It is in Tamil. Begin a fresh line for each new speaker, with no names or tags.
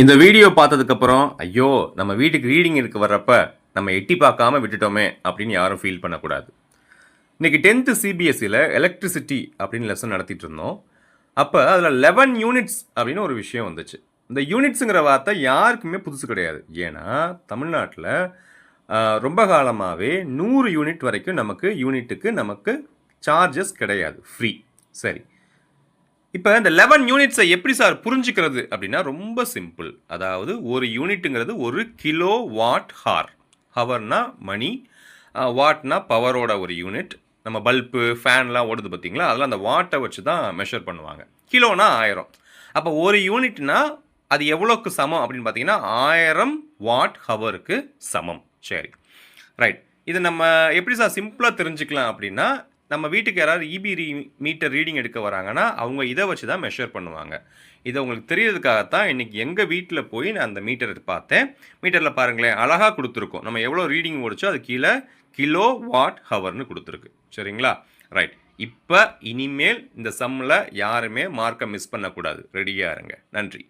இந்த வீடியோ பார்த்ததுக்கப்புறம் ஐயோ நம்ம வீட்டுக்கு ரீடிங் இருக்கு வர்றப்ப நம்ம எட்டி பார்க்காம விட்டுட்டோமே அப்படின்னு யாரும் ஃபீல் பண்ணக்கூடாது. இன்றைக்கி டென்த்து சிபிஎஸ்சியில் எலக்ட்ரிசிட்டி அப்படின்னு லெசன் நடத்திட்டு இருந்தோம். அப்போ அதில் லெவன் யூனிட்ஸ் அப்படின்னு ஒரு விஷயம் வந்துச்சு. இந்த யூனிட்ஸுங்கிற வார்த்தை யாருக்குமே புதுசு கிடையாது. ஏன்னா தமிழ்நாட்டில் ரொம்ப காலமாகவே நூறு யூனிட் வரைக்கும் நமக்கு யூனிட்டுக்கு நமக்கு சார்ஜஸ் கிடையாது. ஃப்ரீ சரி. இப்போ இந்த லெவன் யூனிட்ஸை எப்படி சார் புரிஞ்சுக்கிறது அப்படின்னா ரொம்ப சிம்பிள் அதாவது ஒரு யூனிட்டுங்கிறது ஒரு கிலோ வாட் ஹார் ஹவர்னா மணி வாட்னா பவரோட ஒரு யூனிட் நம்ம பல்பு ஃபேன்லாம் ஓடுது பார்த்தீங்களா? அதெல்லாம் அந்த வாட்டை வச்சு தான் மெஷர் பண்ணுவாங்க. கிலோனா ஆயிரம். அப்போ ஒரு யூனிட்னா அது எவ்வளோக்கு சமம் அப்படின்னு பார்த்தீங்கன்னா ஆயிரம் வாட் ஹவருக்கு சமம். சரி. ரைட் இது நம்ம எப்படி சார் சிம்பிளாக தெரிஞ்சுக்கலாம் அப்படின்னா நம்ம வீட்டுக்கு யாராவது இபி ரீ மீட்டர் ரீடிங் எடுக்க வராங்கன்னா அவங்க இதை வச்சு தான் மெஷர் பண்ணுவாங்க. இதை உங்களுக்கு தெரியறதுக்காகத்தான் இன்றைக்கி எங்கள் வீட்டில் போய் நான் அந்த மீட்டர் பார்த்தேன். மீட்டரில் பாருங்களேன் அழகாக கொடுத்துருக்கோம். நம்ம எவ்வளோ ரீடிங் ஓடிச்சோ அது கீழே கிலோ வாட் ஹவர்னு கொடுத்துருக்கு. சரிங்களா? ரைட் இப்போ இனிமேல் இந்த சம்மில் யாருமே மார்க்கை மிஸ் பண்ணக்கூடாது. ரெடியாக இருங்க. நன்றி.